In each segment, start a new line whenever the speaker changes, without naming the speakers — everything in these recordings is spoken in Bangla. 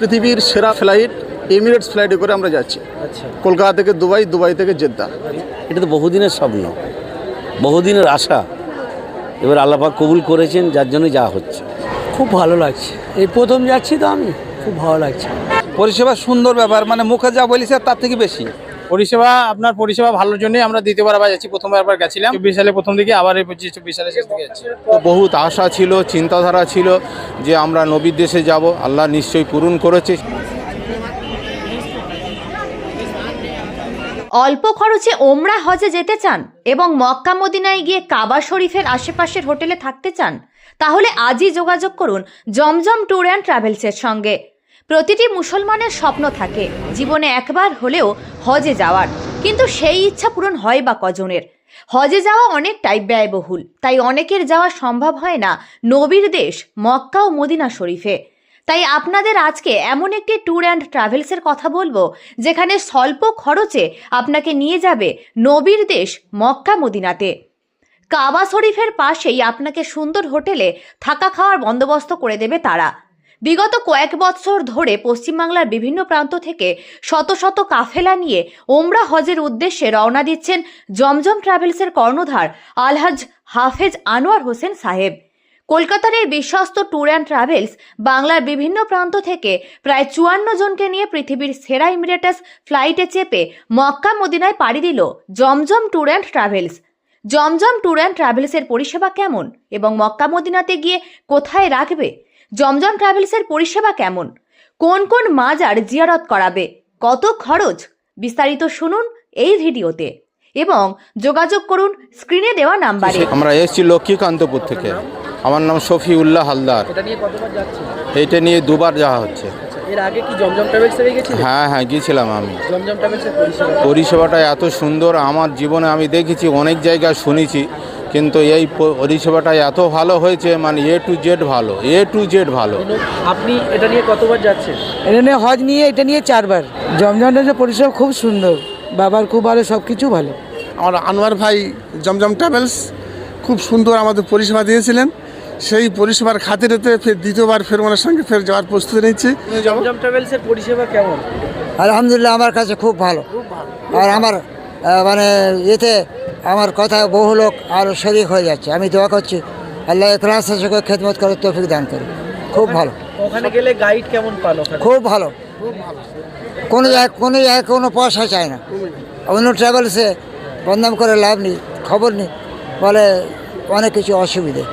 পৃথিবীর সেরা ফ্লাইট এমিরেটস ফ্লাইটে করে আমরা যাচ্ছি।
আচ্ছা।
কলকাতা থেকে দুবাই দুবাই থেকে জেদ্দা।
এটা তো বহুদিনের স্বপ্ন। বহুদিনের আশা। এবার আল্লাপাক কবুল করেছেন যার জন্য যা হচ্ছে।
খুব ভালো লাগছে। এই প্রথম যাচ্ছি তো আমি। খুব ভালো লাগছে।
পরিষেবা সুন্দর ব্যাপার মানে মুখে যা বলিছে তার থেকে বেশি। পরিষেবা আপনার পরিষেবা ভালোর জন্যই আমরা দ্বিতীয়বার আবার যাচ্ছি প্রথমবার আবার গেছিলাম। চব্বিশ সালে প্রথম দিকে আবার এই পঁচিশ চব্বিশ সালে শেষ দিকে যাচ্ছি।
তো বহুত আশা ছিল চিন্তাধারা ছিল যে আমরা নবীর দেশে যাব। আল্লাহ নিশ্চয়ই পূরণ করেছে।
অল্প খরচে ওমরা হজে যেতে চান এবং মক্কা মদিনায় গিয়ে কাবা শরীফের আশেপাশের হোটেলে থাকতে চান তাহলে আজই যোগাযোগ করুন জমজম ট্যুর অ্যান্ড ট্রাভেলসের সঙ্গে। প্রতিটি মুসলমানের স্বপ্ন থাকে, জীবনে একবার হলেও হজে যাওয়ার। কিন্তু সেই ইচ্ছা পূরণ হয় বা কজনের? হজে যাওয়া অনেকটাই ব্যয়বহুল, তাই অনেকের যাওয়া সম্ভব হয় না নবীর দেশ, মক্কা ও মদিনা শরীফে। তাই আপনাদের আজকে এমন একটি ট্যুর অ্যান্ড ট্রাভেলসের কথা বলব, যেখানে স্বল্প খরচে আপনাকে নিয়ে যাবে নবীর দেশ মক্কা মদিনাতে। কাবা শরীফের পাশেই আপনাকে সুন্দর হোটেলে থাকা খাওয়ার বন্দোবস্ত করে দেবে তারা। বিগত কয়েক বছর ধরে পশ্চিমবাংলার বিভিন্ন প্রান্ত থেকে শত শত কাফেলা নিয়ে ওমরা হজের উদ্দেশ্যে রওনা দিচ্ছেন জমজম ট্রাভেলসের কর্ণধার আলহাজ হাফেজ আনোয়ার হোসেন সাহেব। কলকাতার এই বিশ্বস্ত ট্যুর অ্যান্ড ট্রাভেলস বাংলার বিভিন্ন প্রান্ত থেকে প্রায় চুয়ান্ন জনকে নিয়ে পৃথিবীর সেরা ইমিরেটাস ফ্লাইটে চেপে মক্কা মদিনায় পাড়ি দিল Zamzam tour and travels. Zamzam tour and ট্রাভেলসের পরিষেবা কেমন এবং মক্কা মদিনাতে গিয়ে কোথায় রাখবে? জমজম ট্রাভেলসের পরিষেবা কেমন? কোন কোন মাজার জিয়ারত করাবে? কত খরচ? বিস্তারিত শুনুন এই ভিডিওতে। এবং যোগাযোগ করুন স্ক্রিনে দেওয়া নাম্বারে।
আমরা এসেছি লক্ষ্মীকান্তপুর থেকে। আমার নাম শফিউল্লাহ হালদার।
এটা নিয়ে কতবার যাচ্ছি
এইটা নিয়ে দুবার যাওয়া হচ্ছে।
এর আগে কি জমজম ট্রাভেলস গেছিলেন?
হ্যাঁ হ্যাঁ গিয়েছিলাম আমি।
জমজম ট্রাভেলসের পরিষেবা।
পরিষেবাটা এত সুন্দর আমার জীবনে আমি দেখেছি অনেক জায়গায় শুনেছি কিন্তু এই পরিষেবাটা এত ভালো হয়েছে মানে এ টু জেড ভালো এ টু জেড ভালো।
আপনি এটা নিয়ে কতবার যাচ্ছেন?
এটা নিয়ে হজ নিয়ে এটা নিয়ে চারবার। জমজমের পরিষেবা খুব সুন্দর। বাবার খুব ভালো সব কিছু ভালো।
আমার আনোয়ার ভাই জমজম ট্রাভেলস খুব সুন্দর আমাদের পরিষেবা দিয়েছিলেন। সেই পরিষেবার খাতিরেতে ফের দ্বিতীয়বার ফের ওনার সঙ্গে ফের যাওয়ার প্রস্তুতি নিচ্ছি।
জমজম ট্রাভেলসের পরিষেবা কেমন?
আলহামদুলিল্লাহ আমার কাছে খুব ভালো। আর আমার মানে এতে আমার কথা বহু লোক আরও শরিক হয়ে যাচ্ছে। আমি দোয়া করছি আল্লাহ ইখলাস সঙ্গে খেদমত করে তৌফিক দান করে খুব ভালো।
ওখানে গেলে গাইড কেমন ওখানে?
খুব ভালো। কোনো জায়গায় কোনো জায়গায় কোনো পয়সা চায় না। অন্য ট্রাভেলসে বদনাম করে লাভ নেই খবর নেই বলে অনেক কিছু অসুবিধে।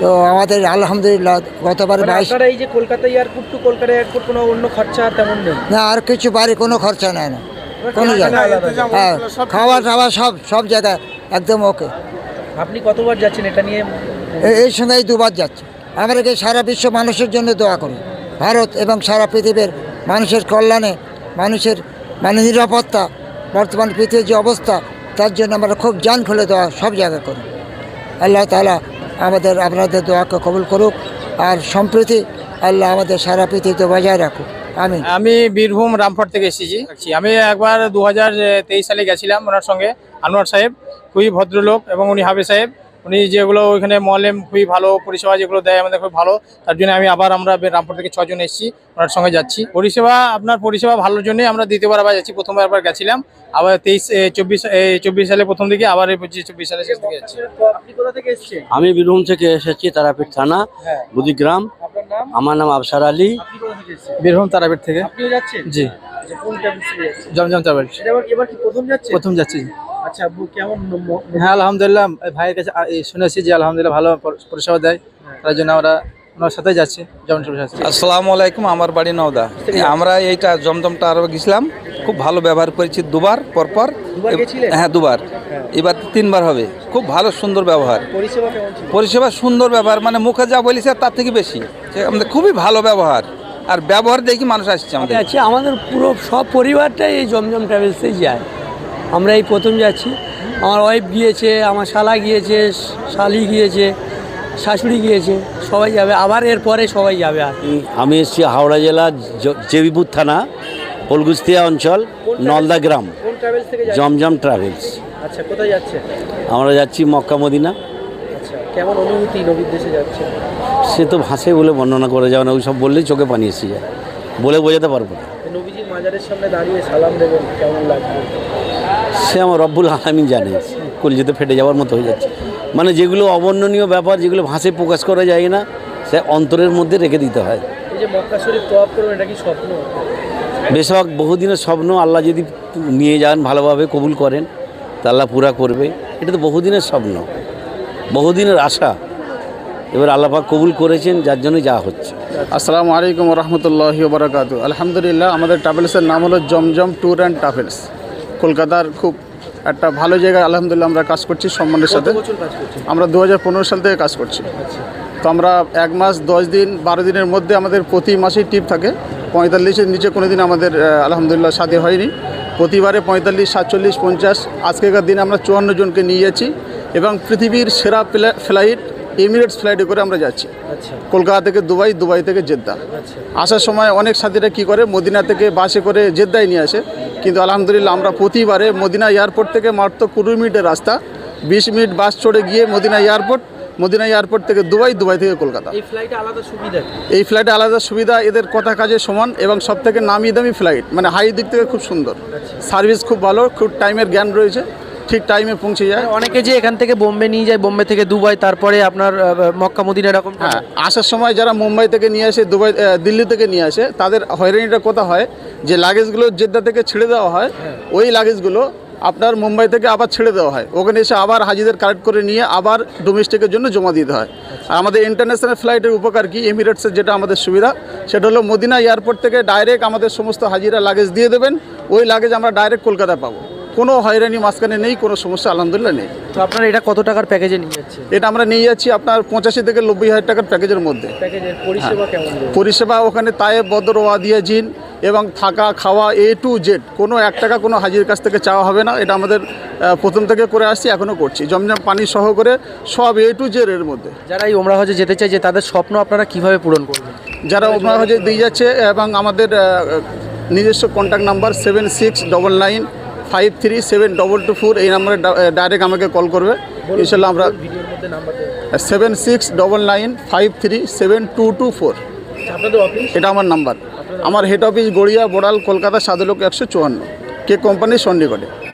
তো আমাদের আলহামদুলিল্লাহ গতবার
মানে
বাইশ
এই যে Kolkata airport to Kolkata airport কোনো অন্য খরচা তেমন নেই?
না আর কিছু বাড়ি কোনো খরচা নেয় না। কোনো জায়গায় হ্যাঁ খাওয়া টাওয়া সব সব জায়গায় একদম ওকে।
আপনি কতবার যাচ্ছেন এটা নিয়ে?
এই সঙ্গেই দুবার যাচ্ছে। আমরা কি সারা বিশ্ব মানুষের জন্য দোয়া করি। ভারত এবং সারা পৃথিবীর মানুষের কল্যাণে মানুষের মানে নিরাপত্তা বর্তমান পৃথিবীর যে অবস্থা তার জন্য আমরা খুব জান খুলে দোয়া সব জায়গায় করি। আল্লাহ তালা আমাদের আপনাদের দোয়াকে কবুল করুক। আর সম্প্রীতি আল্লাহ আমাদের সারা পৃথিবীতে বজায় রাখুক। আমি।
বীরভূম রামপুর থেকে এসেছি। আমি একবার দু হাজার তেইশ সালে গেছিলাম ওনার সঙ্গে, আনোয়ার সাহেব। খুবই ভদ্রলোক এবং উনি হাবে সাহেব। উনি যেগুলো ওইখানে মলেম খুবই ভালো পরিষেবা যেগুলো দেয় আমাদের খুব ভালো তার জন্য আমি আবার আমরা রামপুর থেকে ছজন এসেছি ওনার সঙ্গে যাচ্ছি। পরিষেবা আপনার পরিষেবা ভালোর জন্যই আমরা দ্বিতীয়বার আবার যাচ্ছি প্রথমবার আবার গেছিলাম আবার তেইশ এ, চব্বিশ চব্বিশ সালে প্রথম দিকে আবার এই পঁচিশ চব্বিশ সালে শেষ দিকে যাচ্ছি।
আমি বীরভূম থেকে এসেছি তারাপীঠ থানা
হ্যাঁ।
বুদিগ্রাম। আমার নাম আফসার আলী।
বীরভূম তারাপীঠ থেকে। জি।
আচ্ছা,
জমজম
যাচ্ছে
প্রথম যাচ্ছি।
আচ্ছা আব্বু কেমন
হ্যাঁ আলহামদুলিল্লাহ ভাইয়ের কাছে শুনেছি যে আলহামদুলিল্লাহ ভালো পরিষেবা দেয়। তার জন্য আমরা ওনার সাথে যাচ্ছি যেমন
আসসালামু আলাইকুম আমার বাড়ি নওদা। আমরা এইটা গেছিলাম খুব ভালো ব্যবহার করেছি দুবার পরপর। হ্যাঁ দুবার। এবার তিনবার হবে। খুব ভালো সুন্দর ব্যবহার।
পরিষেবা কেমন ছিল?
পরিষেবা সুন্দর ব্যবহার মানে মুখে যা বলিছে তার থেকে বেশি। আমাদের খুবই ভালো ব্যবহার। আর ব্যবহার দেখি মানুষ আসছে আমাদের।
যাচ্ছি আমাদের পুরো সব পরিবারটাই এই জমজম ট্রাভেলসেই যায়। আমরা এই প্রথম যাচ্ছি। আমার ওয়াইফ গিয়েছে আমার শালা গিয়েছে শালি গিয়েছে শাশুড়ি গিয়েছে সবাই যাবে। আবার এরপরে সবাই যাবে আর
আমি এসেছি হাওড়া জেলা জেবিপুর থানা হলগুস্তিয়া অঞ্চল নলদা গ্রাম। জমজম ট্রাভেলস
আচ্ছা কোথায় যাচ্ছে
আমরা যাচ্ছি মক্কা মদিনা।
আচ্ছা কেমন অনুভূতি নবীর দেশে যাচ্ছে?
সে তো ভাষায় বলে বর্ণনা করে যাবে না ওই সব বললেই চোখে পানি এসে যায়। বলে বোঝাতে পারব না।
নবীজির মাজারের সামনে দাঁড়িয়ে সালাম দেবেন কেমন লাগবে
সে আমার রব্বুল আলামিন জানে। কলজিতে ফেটে যাওয়ার মতো হয়ে যাচ্ছে। মানে যেগুলো অবর্ণনীয় ব্যাপার যেগুলো ভাষায় প্রকাশ করা যায় না সে অন্তরের মধ্যে রেখে দিতে হয়।
এই যে মক্কা শরীফ তোয়াব করবেন এটা কি স্বপ্ন?
বেশক বহুদিনের স্বপ্ন আল্লাহ যদি নিয়ে যান ভালোভাবে কবুল করেন তা আল্লাহ পুরা করবে। এটা তো বহুদিনের স্বপ্ন বহুদিনের আশা। এবার আল্লাপাক কবুল করেছেন যার জন্য যা হচ্ছে।
আসসালামু আলাইকুম রহমতুল্লাহি বারাকাতু আলহামদুলিল্লাহ আমাদের ট্রাভেলসের নাম হলো জমজম ট্যুর অ্যান্ড ট্রাভেলস। কলকাতার খুব একটা ভালো জায়গায় আলহামদুলিল্লাহ আমরা কাজ করছি সম্মানের সাথে। আমরা দু হাজার পনেরো সাল থেকে কাজ করছি। তো আমরা এক মাস দশ দিন বারো দিনের মধ্যে আমাদের প্রতি মাসেই টিপ থাকে। পঁয়তাল্লিশের নিচে কোনো দিন আমাদের আলহামদুলিল্লাহ সাথে হয়নি। প্রতিবারে পঁয়তাল্লিশ সাতচল্লিশ পঞ্চাশ। আজকেকার দিনে আমরা চুয়ান্ন জনকে নিয়ে যাচ্ছি এবং পৃথিবীর সেরা ফ্লা- ফ্লাইট এমিরেটস ফ্লাইটে করে আমরা যাচ্ছি।
আচ্ছা।
কলকাতা থেকে দুবাই দুবাই থেকে জেদ্দা।
আচ্ছা।
আসার সময় অনেক সাথীরা কি করে মদিনা থেকে বাসে করে জেদ্দায় নিয়ে আসে। কিন্তু আলহামদুলিল্লাহ আমরা প্রতিবারে মদিনা এয়ারপোর্ট থেকে মাত্র কুড়ি মিনিটের রাস্তা বিশ মিনিট বাস চড়ে গিয়ে মদিনা এয়ারপোর্ট মদিনা এয়ারপোর্ট থেকে দুবাই দুবাই থেকে কলকাতা।
এই ফ্লাইটে আলাদা সুবিধা
এই ফ্লাইটে আলাদা সুবিধা এদের কথা কাজে সমান এবং সব থেকে নামি দামি ফ্লাইট মানে হাই দিক থেকে খুব সুন্দর। সার্ভিস খুব ভালো খুব টাইমের জ্ঞান রয়েছে। ঠিক টাইমে পৌঁছে যায়।
অনেকে যে এখান থেকে বোম্বে নিয়ে যায় বোম্বে থেকে দুবাই তারপরে আপনার মক্কা মদিনা এরকম
হ্যাঁ আসার সময় যারা মুম্বাই থেকে নিয়ে আসে দুবাই দিল্লি থেকে নিয়ে আসে তাদের হয়রানিটা কোথা হয়? যে লাগেজগুলো জেদ্দা থেকে ছেড়ে দেওয়া হয় ওই লাগেজগুলো আপনার মুম্বাই থেকে আবার ছেড়ে দেওয়া হয়। ওখানে এসে আবার হাজিদের কালেক্ট করে নিয়ে আবার ডোমেস্টিকের জন্য জমা দিতে হয়। আর আমাদের ইন্টারন্যাশনাল ফ্লাইটের উপকার কি? এমিরেটসের যেটা আমাদের সুবিধা সেটা হলো মদিনা এয়ারপোর্ট থেকে ডাইরেক্ট আমাদের সমস্ত হাজিরা লাগেজ দিয়ে দেবেন। ওই লাগেজ আমরা ডাইরেক্ট কলকাতায় পাবো। কোনো হয়রানি মাঝখানে নেই কোনো সমস্যা আলহামদুলিল্লাহ নেই।
তো আপনার এটা কত টাকার প্যাকেজে নিয়ে যাচ্ছে
এটা আমরা নিয়ে যাচ্ছি আপনার পঁচাশি থেকে নব্বই হাজার টাকার প্যাকেজের মধ্যে।
পরিষেবা কেমন দেবে
পরিষেবা ওখানে তায়েব বদর ওয়াদিয়া জিন এবং থাকা খাওয়া এ টু জেড কোনো এক টাকা কোনো হাজির কাছ থেকে চাওয়া হবে না। এটা আমাদের প্রথম থেকে করে আসছি এখনও করছি। জমজম পানি সহ করে সব এ টু জেড এর মধ্যে।
যারা এই ওমরা হজে যেতে চাই যে তাদের স্বপ্ন আপনারা কীভাবে পূরণ করবেন?
যারা ওমরা হজে দিয়ে যাচ্ছে এবং আমাদের নিজস্ব contact number seven six double nine five three seven double two four এই নাম্বারে ডাইরেক্ট আমাকে কল করবে। ইনশাল্লাহ আমরা seven six double nine five three seven two two four এটা আমার নাম্বার। আমার হেড অফিস গড়িয়া বোড়াল কলকাতা সাদলোক একশো চুয়ান্ন। কে কোম্পানি সন্নিকটে